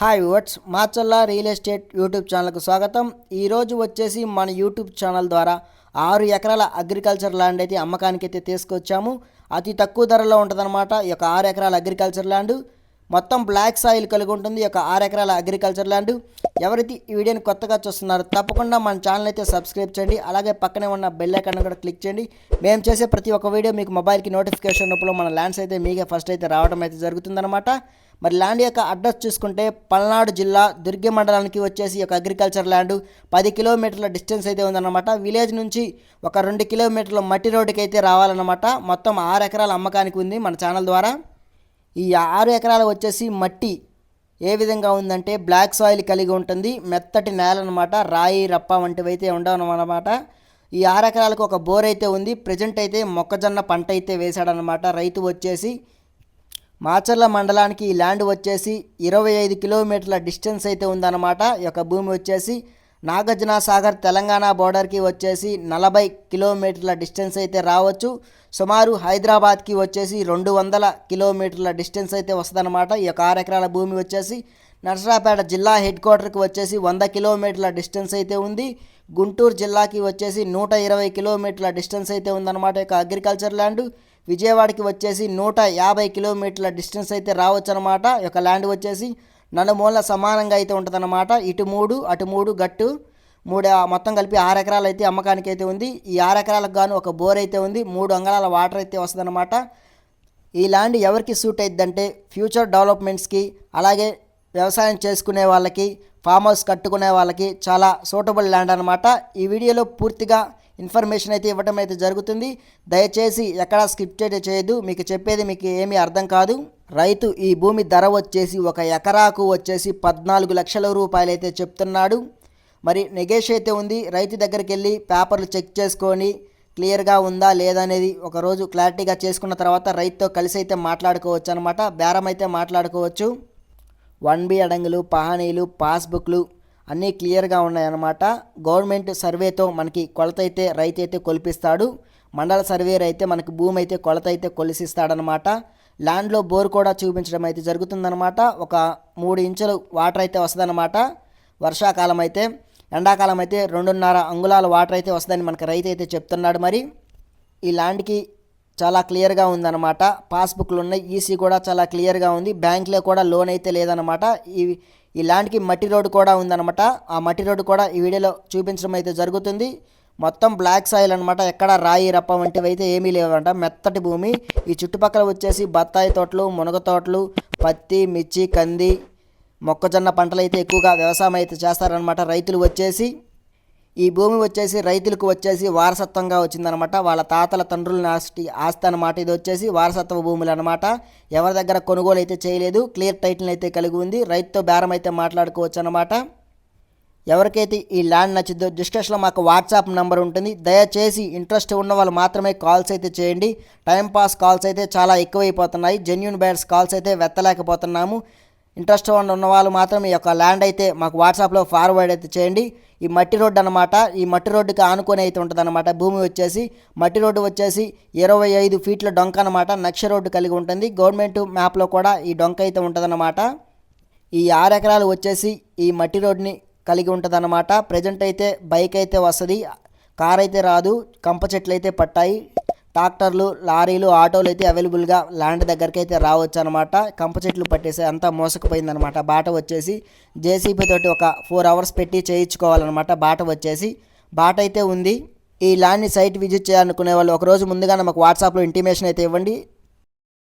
Hi what's Machalla real estate YouTube ఛానల్కు స్వాగతం. ఈరోజు వచ్చేసి మన యూట్యూబ్ ఛానల్ ద్వారా ఆరు ఎకరాల అగ్రికల్చర్ ల్యాండ్ అయితే అమ్మకానికి అయితే తీసుకొచ్చాము. అతి తక్కువ ధరలో ఉంటుందన్నమాట ఈ యొక్క ఆరు ఎకరాల అగ్రికల్చర్ ల్యాండ్. మొత్తం బ్లాక్ సాయిల్ కలిగి ఉంటుంది. ఈ యొక్క ఆరు ఎకరాల అగ్రికల్చర్ ల్యాండ్ ఎవరైతే ఈ వీడియోని కొత్తగా చూస్తున్నారో తప్పకుండా మన ఛానల్ అయితే సబ్స్క్రైబ్ చేయండి. అలాగే పక్కనే ఉన్న బెల్ ఐకాన్ కూడా క్లిక్ చేయండి. మేము చేసే ప్రతి ఒక్క వీడియో మీకు మొబైల్కి నోటిఫికేషన్ రూపంలో మన ల్యాండ్స్ అయితే మీకే ఫస్ట్ అయితే రావడం అయితే జరుగుతుందన్నమాట. మరి ల్యాండ్ యొక్క అడ్రస్ చూసుకుంటే పల్నాడు జిల్లా దుర్గి మండలానికి వచ్చేసి ఒక అగ్రికల్చర్ ల్యాండ్ పది కిలోమీటర్ల డిస్టెన్స్ అయితే ఉందన్నమాట. విలేజ్ నుంచి ఒక రెండు కిలోమీటర్ల మట్టి రోడ్డుకి అయితే రావాలన్నమాట. మొత్తం ఆరు ఎకరాల అమ్మకానికి ఉంది మన ఛానల్ ద్వారా. ఈ ఆరు ఎకరాలు వచ్చేసి మట్టి ఏ విధంగా ఉందంటే బ్లాక్ సాయిల్ కలిగి ఉంటుంది మెత్తటి నేల అనమాట రాయి రప్ప వంటివి అయితే ఉండవు అనమాట ఈ ఆరు ఎకరాలకు ఒక బోర్ అయితే ఉంది ప్రజెంట్ అయితే మొక్కజొన్న పంట అయితే వేశాడనమాట రైతు వచ్చేసి మాచర్ల మండలానికి ఈ ల్యాండ్ వచ్చేసి ఇరవై ఐదు కిలోమీటర్ల డిస్టెన్స్ అయితే ఉందన్నమాట. ఈ యొక్క భూమి వచ్చేసి నాగార్జున సాగర్ తెలంగాణ బోర్డర్కి వచ్చేసి నలభై కిలోమీటర్ల డిస్టెన్స్ అయితే రావచ్చు. సుమారు హైదరాబాద్కి వచ్చేసి రెండు వందల కిలోమీటర్ల డిస్టెన్స్ అయితే వస్తుందన్నమాట. ఈ యొక్క ఆరు ఎకరాల భూమి వచ్చేసి నర్సరాపేట జిల్లా హెడ్ క్వార్టర్కి వచ్చేసి వంద కిలోమీటర్ల డిస్టెన్స్ అయితే ఉంది. గుంటూరు జిల్లాకి వచ్చేసి నూట ఇరవై కిలోమీటర్ల డిస్టెన్స్ అయితే ఉందన్నమాట యొక్క అగ్రికల్చర్ ల్యాండ్. విజయవాడకి వచ్చేసి నూట యాభై కిలోమీటర్ల డిస్టెన్స్ అయితే రావచ్చు అనమాట యొక్క ల్యాండ్ వచ్చేసి నలుమూల సమానంగా అయితే ఉంటుందన్నమాట. ఇటు మూడు అటు మూడు గట్టు. మూడు మొత్తం కలిపి ఆరు ఎకరాలు అయితే అమ్మకానికి అయితే ఉంది. ఈ ఆరు ఎకరాలకు గాను ఒక బోర్ అయితే ఉంది. మూడు అంగళాల వాటర్ అయితే వస్తుందన్నమాట. ఈ ల్యాండ్ ఎవరికి సూట్ అయిద్దంటే ఫ్యూచర్ డెవలప్మెంట్స్కి అలాగే వ్యవసాయం చేసుకునే వాళ్ళకి ఫామ్ హౌస్ కట్టుకునే వాళ్ళకి చాలా సూటబుల్ ల్యాండ్ అనమాట ఈ వీడియోలో పూర్తిగా ఇన్ఫర్మేషన్ అయితే ఇవ్వడం అయితే జరుగుతుంది. దయచేసి ఎక్కడా స్కిప్ అయితే చేయదు మీకు చెప్పేది మీకు ఏమీ అర్థం కాదు. రైతు ఈ భూమి ధర వచ్చేసి ఒక ఎకరాకు వచ్చేసి పద్నాలుగు లక్షల రూపాయలు అయితే చెప్తున్నాడు. మరి నెగేష్ అయితే ఉంది. రైతు దగ్గరికి వెళ్ళి పేపర్లు చెక్ చేసుకొని క్లియర్గా ఉందా లేదా అనేది ఒకరోజు క్లారిటీగా చేసుకున్న తర్వాత రైతుతో కలిసి అయితే మాట్లాడుకోవచ్చు అనమాట బేరం అయితే మాట్లాడుకోవచ్చు. వన్ బి అడంగులు పహానీలు పాస్బుక్లు అన్నీ క్లియర్గా ఉన్నాయన్నమాట గవర్నమెంట్ సర్వేతో మనకి కొలత అయితే రైతు అయితే కొలిపిస్తాడు. మండల సర్వేర్ అయితే మనకి భూమి అయితే కొలత అయితే కొలిసిస్తాడనమాట ల్యాండ్లో బోర్ కూడా చూపించడం అయితే జరుగుతుందన్నమాట. ఒక మూడు ఇంచులు వాటర్ అయితే వస్తుందన్నమాట. వర్షాకాలం అయితే ఎండాకాలం అయితే రెండున్నర అంగుళాల వాటర్ అయితే వస్తుందని మనకు రైతు అయితే చెప్తున్నాడు మరి. ఈ ల్యాండ్కి చాలా క్లియర్గా ఉందన్నమాట. పాస్బుక్లు ఉన్నాయి ఈసీ కూడా చాలా క్లియర్గా ఉంది. బ్యాంక్లో కూడా లోన్ అయితే లేదన్నమాట. ఈ ఈ ల్యాండ్కి మట్టి రోడ్డు కూడా ఉందన్నమాట. ఆ మట్టి రోడ్డు కూడా ఈ వీడియోలో చూపించడం అయితే జరుగుతుంది. మొత్తం బ్లాక్ సాయిల్ అనమాట ఎక్కడ రాయి రప్ప వంటివి అయితే ఏమీ లేవంట. మెత్తటి భూమి. ఈ చుట్టుపక్కల వచ్చేసి బత్తాయి తోటలు మునగ తోటలు పత్తి మిర్చి కంది మొక్కజొన్న పంటలు అయితే ఎక్కువగా వ్యవసాయం అయితే చేస్తారనమాట రైతులు వచ్చేసి ఈ భూమి వచ్చేసి రైతులకు వచ్చేసి వారసత్వంగా వచ్చిందనమాట వాళ్ళ తాతల తండ్రుల ఆస్తి ఆస్తి అనమాట ఇది వచ్చేసి వారసత్వ భూములు అనమాట ఎవరి దగ్గర కొనుగోలు అయితే చేయలేదు. క్లియర్ టైటిల్ అయితే కలిగి ఉంది. రైతుతో బేరం అయితే మాట్లాడుకోవచ్చు అనమాట ఎవరికైతే ఈ ల్యాండ్ నచ్చిందో డిస్కషన్లో మాకు వాట్సాప్ నెంబర్ ఉంటుంది. దయచేసి ఇంట్రెస్ట్ ఉన్న వాళ్ళు మాత్రమే కాల్స్ అయితే చేయండి. టైంపాస్ కాల్స్ అయితే చాలా ఎక్కువైపోతున్నాయి. జెన్యున్ బ్యాడ్స్ కాల్స్ అయితే వెత్తలేకపోతున్నాము. ఇంట్రెస్ట్ ఉన్న వాళ్ళు మాత్రం ఈ యొక్క ల్యాండ్ అయితే మాకు వాట్సాప్లో ఫార్వర్డ్ అయితే చేయండి. ఈ మట్టి రోడ్డు అనమాట ఈ మట్టి రోడ్డుకి ఆనుకొని అయితే ఉంటుంది అనమాట భూమి వచ్చేసి మట్టి రోడ్డు వచ్చేసి ఇరవై ఐదు ఫీట్ల డొంక అనమాట నక్ష రోడ్డు కలిగి ఉంటుంది. గవర్నమెంట్ మ్యాప్లో కూడా ఈ డొంక అయితే ఉంటుందన్నమాట. ఈ ఆరు ఎకరాలు వచ్చేసి ఈ మట్టి రోడ్ని కలిగి ఉంటుందన్నమాట. ప్రజెంట్ అయితే బైక్ అయితే వస్తుంది. కార్ అయితే రాదు. కంప చెట్లు అయితే పట్టాయి. ట్రాక్టర్లు లారీలు ఆటోలు అయితే అవైలబుల్గా ల్యాండ్ దగ్గరికి అయితే రావచ్చు అనమాట కంప చెట్లు పట్టేసి అంతా మోసకపోయిందనమాట బాట వచ్చేసి జేసీబీ తోటి ఒక ఫోర్ అవర్స్ పెట్టి చేయించుకోవాలన్నమాట. బాట వచ్చేసి బాట అయితే ఉంది. ఈ ల్యాండ్ని సైట్ విజిట్ చేయాలనుకునే వాళ్ళు ఒకరోజు ముందుగా మాకు వాట్సాప్లో ఇంటిమేషన్ అయితే ఇవ్వండి.